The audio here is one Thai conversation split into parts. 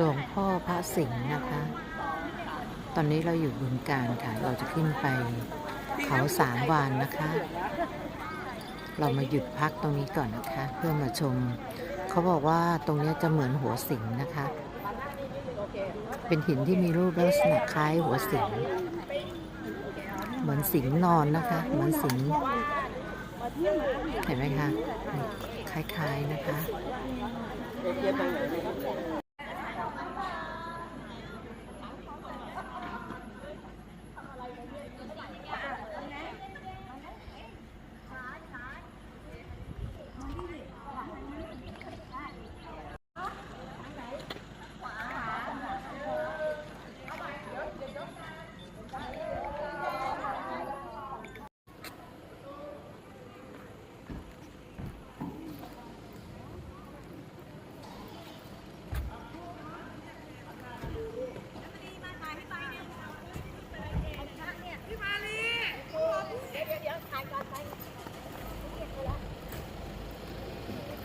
หลวงพ่อพระสิงห์นะคะ ตอนนี้เราอยู่บึงการค่ะ เราจะขึ้นไปเขาสามวานนะคะ เรามาหยุดพักตรงนี้ก่อนนะคะ เพื่อมาชม เขาบอกว่าตรงนี้จะเหมือนหัวสิงนะคะ เป็นหินที่มีรูปลักษณะคล้ายหัวสิงเหมือนสิงนอนนะคะ เหมือนสิงเห็นไหมคะคล้ายๆนะคะ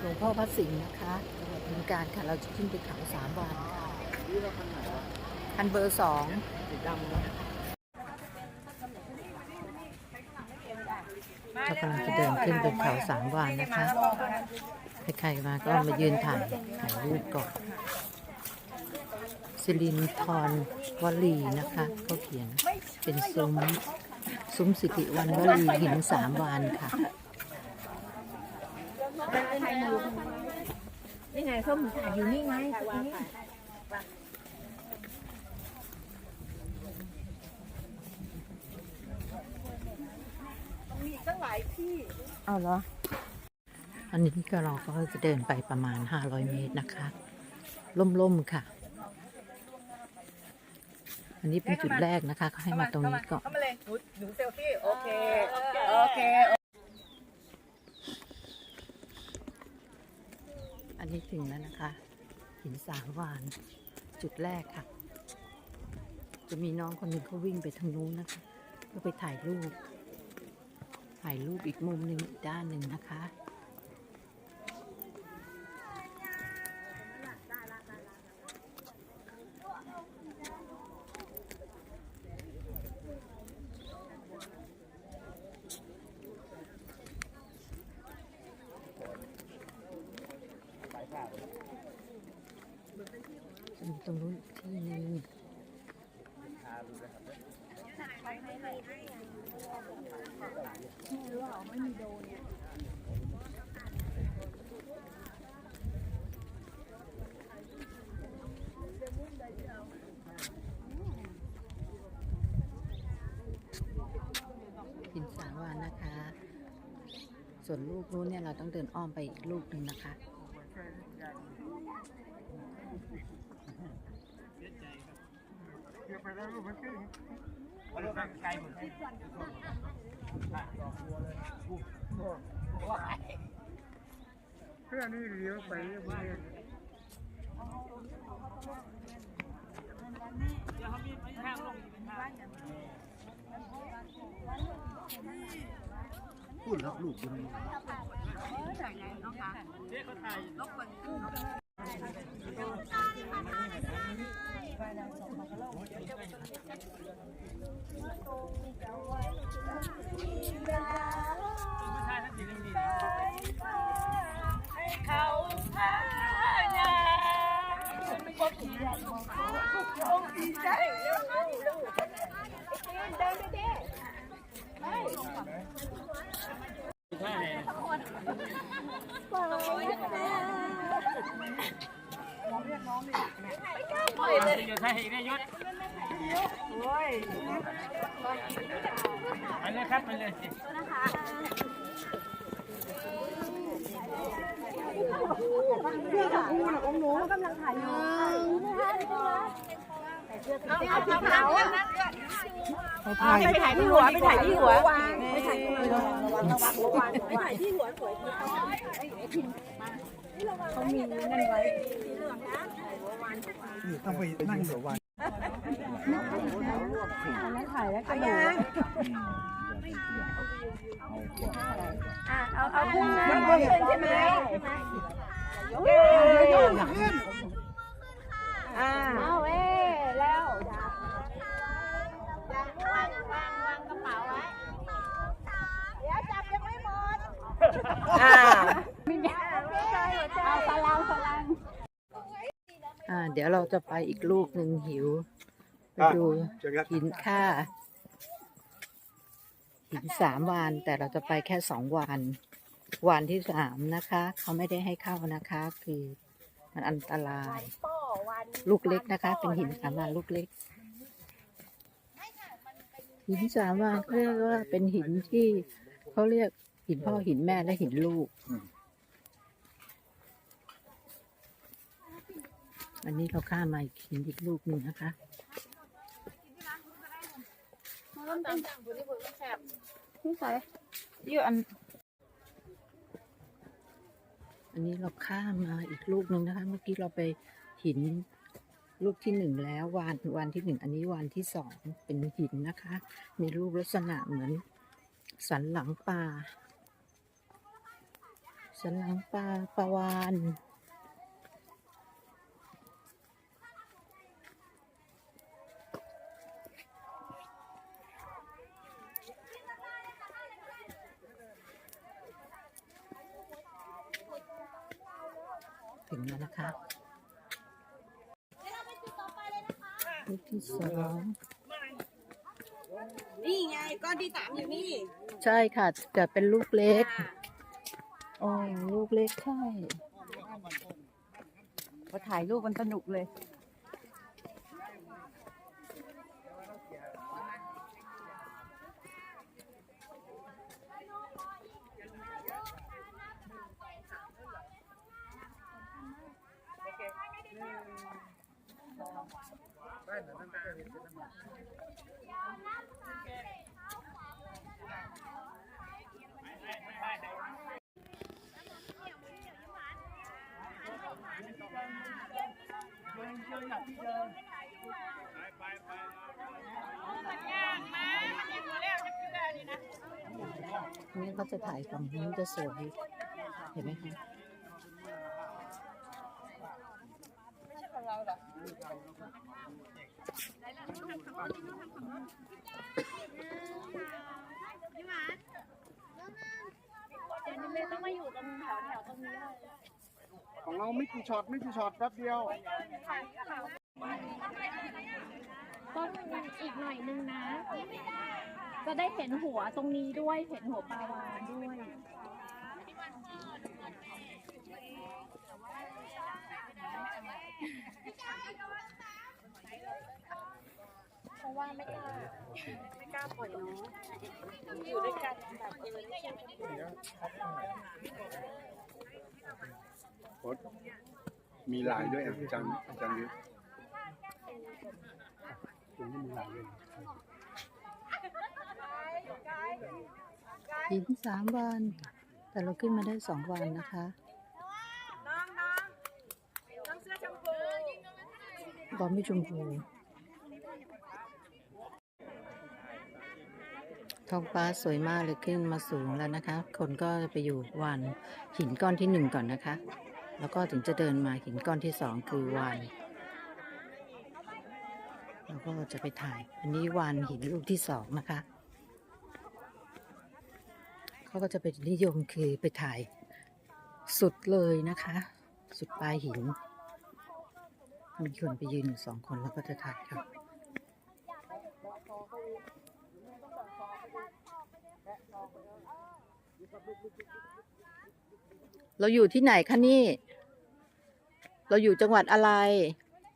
หลวงพ่อพระสิงห์นะคะจังหวัดบึงการค่ะ เราจะขึ้นไปเขาสามวันค่ะคันเบอร์สองเรากำลังจะเดินขึ้นไปเขาสามวานนะคะ ใครๆมาก็มายืนถ่ายถ่ายรูปก่อนสิรินทรวลีนะคะเขาเขียนเป็นซุ้มซุ้มสิริวันวลีหินสามวานค่ะ นี่ไงส้มถ่ายอยู่นี่ไงตรงนี้เอาเหรออันนี้ก็เราก็จะเดินไปประมาณ 500 เมตรนะคะ ล่มๆค่ะ อันนี้เป็นจุดแรกนะคะเขาให้มาตรงนี้ก่อน เข้ามาเลยหนูหนูเซลฟี่ โอเค โอเค อันนี้ถึงแล้วนะคะ หินสาวาน จุดแรกค่ะ จะมีน้องคนหนึ่งเขาวิ่งไปทางนู้นนะคะเพื่อไปถ่ายรูป ถ่ายรูปอีกมุมหนึ่งอีกด้านหนึ่งนะคะมีตรงนู้นอีกที่หนึ่ง หินสาวานนะคะ ส่วนลูกนู้นเนี่ยเราต้องเดินอ้อมไปอีกลูกหนึ่งนะคะเเพื่อนนี่เลี้ยวไปเรื่อยพูดรับลูกคุณเขาพายาก็ขี่และคงดีใจเดินไปดิปล่ อยเลยอยู่ไทยได้ยศโอ้ยไปเลยครับไปเลยไปถ่ายที่หัวไปถ่ายที่หัวไปถ่ายที่หัวไปถ่ายที่หัวสวยเขามีนั่นไว้นี่ต้องไปนั่งเดี๋ยววัน แล้วถ่ายแล้วกระโดดเอาเอาพุ่งนะพุ่งใช่ไหมเย้อาเอาเอ้แล้ววางวางวางกระเป๋าไว้เดี๋ยวจับยังไม่หมดอ่าเอาลังพลังอ่าเดี๋ยวเราจะไปอีกลูกหนึ่งหิว ไปดูเชิญครับหินค่าหินสามวันแต่เราจะไปแค่สองวัน วันที่สามนะคะ เขาไม่ได้ให้เข้านะคะ คือมันอันตรายป้อวันลูกเล็กนะคะ เป็นหินสามวานลูกเล็ก หินสามวานเขาเรียกว่าเป็นหินที่เขาเรียกหินพ่อหินแม่และหินลูก อันนี้เราข้ามมาอีกหินอีกลูกหนึ่งนะคะ นี่ใส่ยี่อัน อันนี้เราข้ามมาอีกลูกหนึ่งนะคะ เมื่อกี้เราไปหินลูกที่หนึ่งแล้ววานวานที่หนึ่งอันนี้วานที่สองเป็นหินนะคะ มีรูปลักษณะเหมือน สันหลังปลาสันหลังปลาปลาวาน ถึงแล้วนะคะลูกที่สองนี่ไงก้อนที่สามอยู่นี่ ใช่ค่ะแต่เป็นลูกเล็กอ๋อลูกเล็กใช่พอถ่ายรูปมันสนุกเลย นี่เขาจะถ่ายฝั่งนี้จะสวย เห็นไหมคะ ต้องมาอยู่ตรงแถวแถวตรงนี้เลยของเราไม่กี่ช็อตไม่กี่ช็อตแป๊บเดียว ต้องอีกหน่อยนึงนะ จะได้เห็นหัวตรงนี้ด้วย เห็นหัวปลาวานด้วย ราะว่าไม่กล้าไม่กล้าปล่อยน้องอยู่ด้วยกันแบบเออได้ช่วยกันอยู่โค้ดมีลายด้วยอะอาจารย์อาจารย์ยึดตรงนี้มีลายด้วยหินสามวัน แต่เราขึ้นมาได้สองวันนะคะน้องน้องน้องเสื้อชมพูบอมมี่ชมพู ท้องฟ้าสวยมากเลยขึ้นมาสูงแล้วนะคะ คนก็ไปอยู่วานหินก้อนที่หนึ่งก่อนนะคะ แล้วก็ถึงจะเดินมาหินก้อนที่สองคือวานเราก็จะไปถ่าย อันนี้วานหินลูกที่สองนะคะเขาก็จะไปนิยมคือไปถ่ายสุดเลยนะคะ สุดปลายหินมีคนไปยืนอยู่สองคนแล้วก็จะถ่ายครับ เราอยู่ที่ไหนคะนี่ เราอยู่จังหวัดอะไร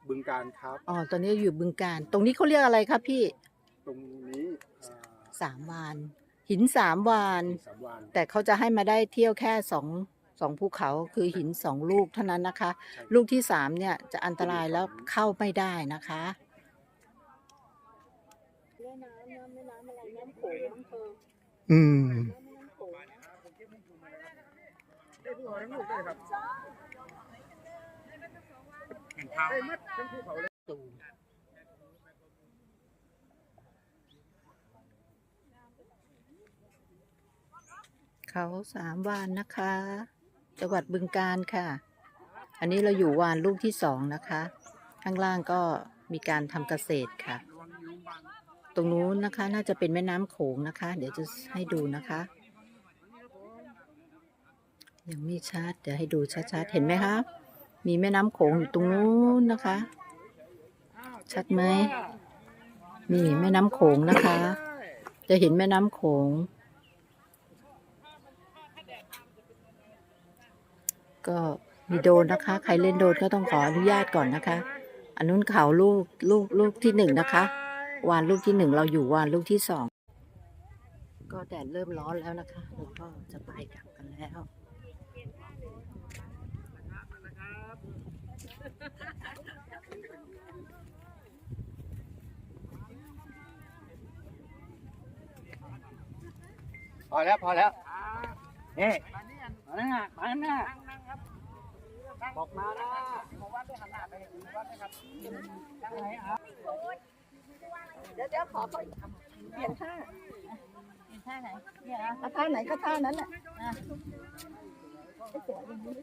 บึงการครับ อ๋อ ตอนนี้เราอยู่บึงการ ตรงนี้เขาเรียกอะไรครับพี่ ตรงนี้อ่าสามวาน หินสามวาน สามวันแต่เขาจะให้มาได้เที่ยวแค่สองสองภูเขาคือหินสองลูกเท่านั้นนะคะ ลูกที่สามเนี่ยจะอันตรายแล้วเข้าไม่ได้นะคะแม่น้ำน้ำแม่น้ำอะไรน้ำโขงน้ำเธออืม น้ำโขง เขาทั้งลูกเลยครับได้มัดทั้งภูเขาเลยเขาสามวานนะคะ จังหวัดบึงการค่ะ อันนี้เราอยู่วานลูกที่สองนะคะ ข้างล่างก็มีการทำเกษตรค่ะ ตรงนู้นนะคะน่าจะเป็นแม่น้ำโขงนะคะ เดี๋ยวจะให้ดูนะคะ ยังไม่ชัดเดี๋ยวให้ดูชัดๆเห็นไหมคะ มีแม่น้ำโขงอยู่ตรงนู้นนะคะ ชัดไหมนี่แม่น้ำโขงนะคะ จะเห็นแม่น้ำโขง ก็มีโดนนะคะ ใครเล่นโดนก็ต้องขออนุญาตก่อนนะคะ อันนู้นเขาลูกลูกลูกที่หนึ่งนะคะ วานลูกที่หนึ่งเราอยู่วานลูกที่สองก็แดดเริ่มร้อนแล้วนะคะเราก็จะไปกลับกันแล้ว อแล้วพอแล้วนี่มาหน้ามาหน้าบอกมานะบอกว่าได้หันหน้าไปวัดนะครับตั้งไหนครับเดี๋ยวเดี๋ยวขอขอเปลี่ยนท่าเปลี่ยนท่าไหนเนี่ยเอาท่าไหนก็ท่านั้นแหละสวยอย่างนี้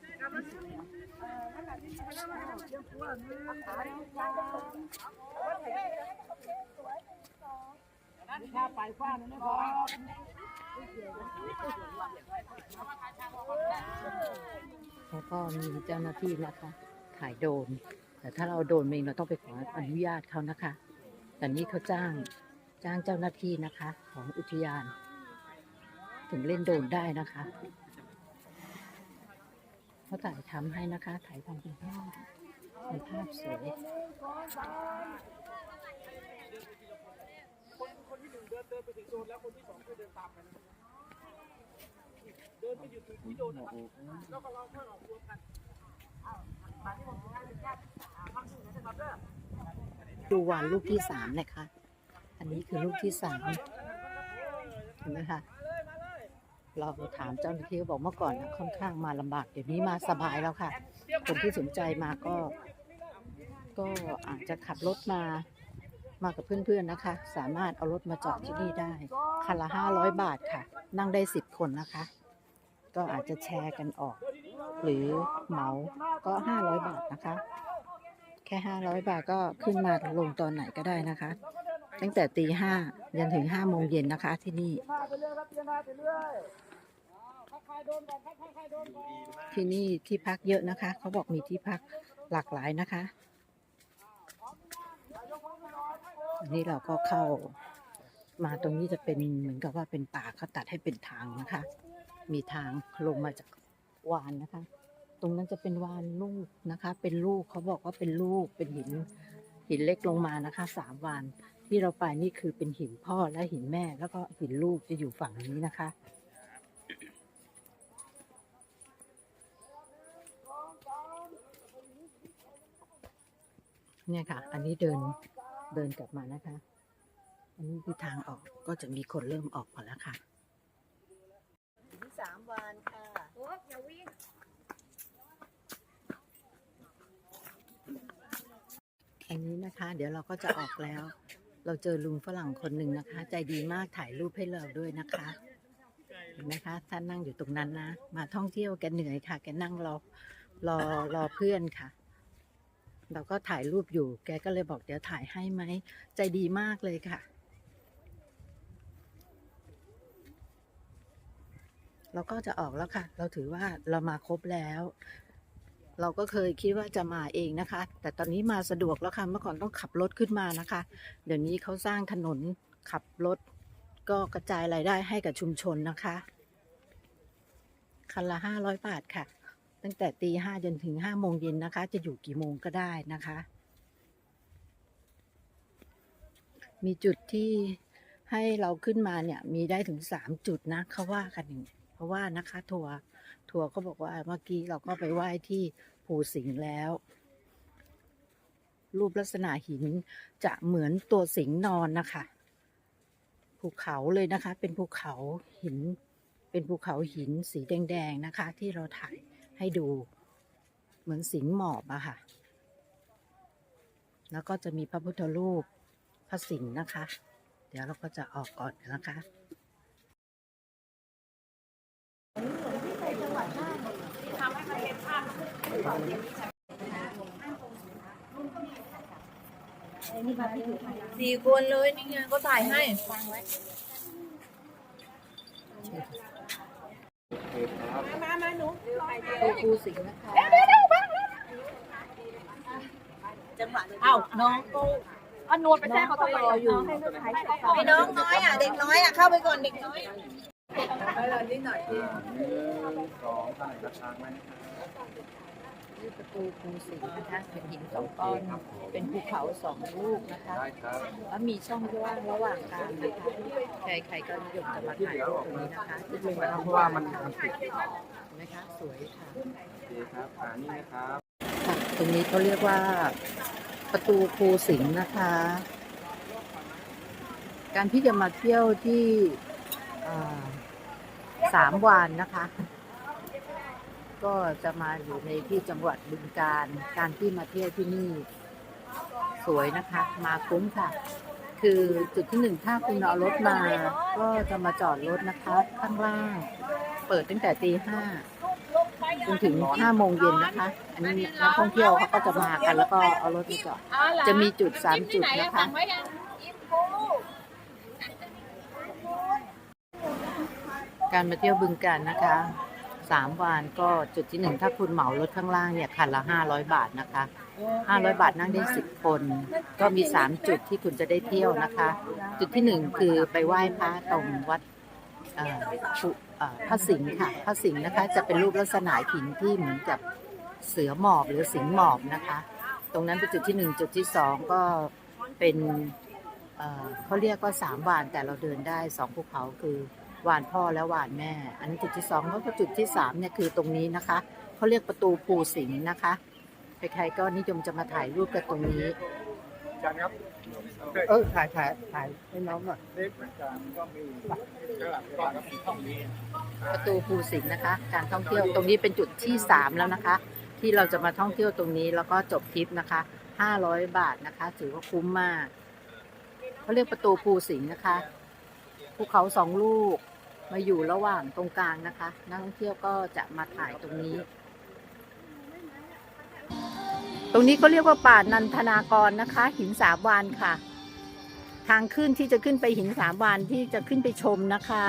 ถ้าไปฟ้านั่นไม่พอ แล้วก็มีเจ้าหน้าที่นะคะ ถ่ายโดรนแต่ถ้าเราโดรนเองเราต้องไปขออนุญาตเขานะคะ แต่นี่เขาจ้างจ้างเจ้าหน้าที่นะคะ ของอุทยาน ถึงเล่นโดรนได้นะคะเขาถ่ายทำให้นะคะ ถ่ายทำเป็นภาพเป็นภาพสวย คนที่ห นึ่งเดินไปถึงโซนแล้วคนที่สองก็เดินตามกันเดินไปอยู่ถึงที่โดนนะครับแล้วก็เราค่อยออกรวมกันดูวานลูกที่สามนะคะ อันนี้คือลูกที่สามเห็นไหมคะ เราถามเจ้าหน้าที่บอกเมื่อก่อนนะค่อนข้างมาลำบาก เดี๋ยวนี้มาสบายแล้วค่ะ คนที่สนใจมาก็ ก็อาจจะขับรถมา มากับเพื่อนๆนะคะ สามารถเอารถมาจอดที่นี่ได้คันละห้าร้อยบาทค่ะ นั่งได้สิบคนนะคะ ก็อาจจะแชร์กันออก หรือเหมาก็ห้าร้อยบาทนะคะ แค่ห้าร้อยบาทก็ขึ้นมาลงตอนไหนก็ได้นะคะ ตั้งแต่ตีห้ายันถึงห้าโมงเย็นนะคะที่นี่ที่นี่ที่พักเยอะนะคะ เขาบอกมีที่พักหลากหลายนะคะ อันนี้เราก็เข้ามาตรงนี้จะเป็นเหมือนกับว่าเป็นป่าเขาตัดให้เป็นทางนะคะ มีทางลงมาจากวานนะคะ ตรงนั้นจะเป็นวานลูกนะคะ เป็นลูกเขาบอกว่าเป็นลูกเป็นหินหินเล็กลงมานะคะสามวานที่เราไปนี่คือเป็นหินพ่อและหินแม่ แล้วก็หินลูกจะอยู่ฝั่งนี้นะคะเนี่ยค่ะ อันนี้เดิน เดินกลับมานะคะ อันนี้คือทางออกก็จะมีคนเริ่มออกมาแล้วค่ะสามวันค่ะอันนี้นะคะ เดี๋ยวเราก็จะออกแล้ว เราเจอลุงฝรั่งคนหนึ่งนะคะ ใจดีมากถ่ายรูปให้เราด้วยนะคะเห็นไหมคะท่านนั่งอยู่ตรงนั้นนะ มาท่องเที่ยวแกเหนื่อยค่ะ แกนั่งรอรอรอเพื่อนค่ะ เราก็ถ่ายรูปอยู่ แกก็เลยบอกเดี๋ยวถ่ายให้ไหม ใจดีมากเลยค่ะ เราก็จะออกแล้วค่ะ เราถือว่าเรามาครบแล้ว เราก็เคยคิดว่าจะมาเองนะคะ แต่ตอนนี้มาสะดวกแล้วค่ะ เมื่อก่อนต้องขับรถขึ้นมานะคะ เดี๋ยวนี้เขาสร้างถนนขับรถ ก็กระจายรายได้ให้กับชุมชนนะคะ คันละห้าร้อยบาทค่ะ ตั้งแต่ตีห้าจนถึงห้าโมงเย็นนะคะ จะอยู่กี่โมงก็ได้นะคะ มีจุดที่ให้เราขึ้นมาเนี่ย มีได้ถึงสามจุดนะเขาว่ากันอย่างนี้เพราะว่านะคะ ทัวร์ทัวร์เขาบอกว่าเมื่อกี้เราก็ไปไหว้ที่ภูสิงห์แล้ว รูปลักษณะหินจะเหมือนตัวสิงห์นอนนะคะภูเขาเลยนะคะ เป็นภูเขาหิน เป็นภูเขาหินสีแดงๆนะคะ ที่เราถ่าย ให้ดูเหมือนสิงห์หมอบอะค่ะ แล้วก็จะมีพระพุทธรูปพระสิงห์นะคะ เดี๋ยวเราก็จะออกก่อนนะคะสี่คนเลยนี่ไงก็ถ่ายให้ภูภูสิงห์นะคะจังหวะเลยเอ้าน้องอะนวดไปแท้เขาต้องรออยู่ไอ้น้องน้อยอะ เด็กน้อยอะ เข้าไปก่อนเด็กน้อยหนึ่งสองท่านไหนกระชากไหมนี่ประตูภูสิงห์นะคะเป็นหินสองก้อนเป็นภูเขาสองลูกนะคะแล้วมีช่องว่างระหว่างกลางนะคะใครๆก็นิยมจะมาถ่ายรูปตรงนี้นะคะที่จังหวัดเพราะว่ามันติด นไหมคะ สวยค่ะโอเคครับอ่านี่นะครับ ค่ะตรงนี้เขาเรียกว่าประตูภูสิงห์นะคะ การที่จะมาเที่ยวที่อ่าสามวานนะคะ ก็จะมาอยู่ในที่จังหวัดบึงการ การที่มาเที่ยวที่นี่ สวยนะคะ มาคุ้มค่ะ คือจุดที่หนึ่งถ้าคุณเอารถมา ก็จะมาจอดรถนะคะ ข้างล่าง เปิดตั้งแต่ตีห้าจนถึงห้าโมงเย็นนะคะ อันนี้นักท่องเที่ยวเขาก็จะมากัน แล้วก็เอารถมาจอดจะมีจุดสามจุดนะคะการมาเที่ยวบึงการนะคะสามวันก็จุดที่หนึ่งถ้าคุณเหมารถข้างล่างเนี่ยคันละห้าร้อยบาทนะคะห้าร้อยบาทนั่งได้สิบคน ก็มีสามจุดที่คุณจะได้เที่ยวนะคะ จุดที่หนึ่งคือไปไหว้พระตรงวัดเอ่อชุเอ่อพระสิงห์ค่ะพระสิงห์นะคะ จะเป็นรูปลักษณะหินที่เหมือนกับเสือหมอบหรือสิงห์หมอบนะคะ ตรงนั้นเป็นจุดที่หนึ่งจุดที่สองก็เป็นเอ่อเขาเรียกว่าสามวานแต่เราเดินได้สองภูเขาคือวานพ่อและวานแม่ อันนี้จุดที่สองแล้วก็จุดที่สามเนี่ยคือตรงนี้นะคะเขาเรียกประตูภูสิงห์นะคะใครๆก็นิยมจะมาถ่ายรูปกันตรงนี้อาจารย์ครับเออถ่ายถ่ายถ่ายให้น้องหน่อย เลขเหมือนกันก็มี ประตูภูสิงห์นะคะ การท่องเที่ยวตรงนี้เป็นจุดที่สามแล้วนะคะ ที่เราจะมาท่องเที่ยวตรงนี้แล้วก็จบทริปนะคะห้าร้อยบาทนะคะ ถือว่าคุ้มมากเขาเรียกประตูภูสิงห์นะคะภูเขาสองลูกมาอยู่ระหว่างตรงกลางนะคะ นักท่องเที่ยวก็จะมาถ่ายตรงนี้ ตรงนี้เขาเรียกว่าป่านันทนากรนะคะ หินสามวานค่ะางขึ้นที่จะขึ้นไปหินสามวานที่จะขึ้นไปชมนะคะ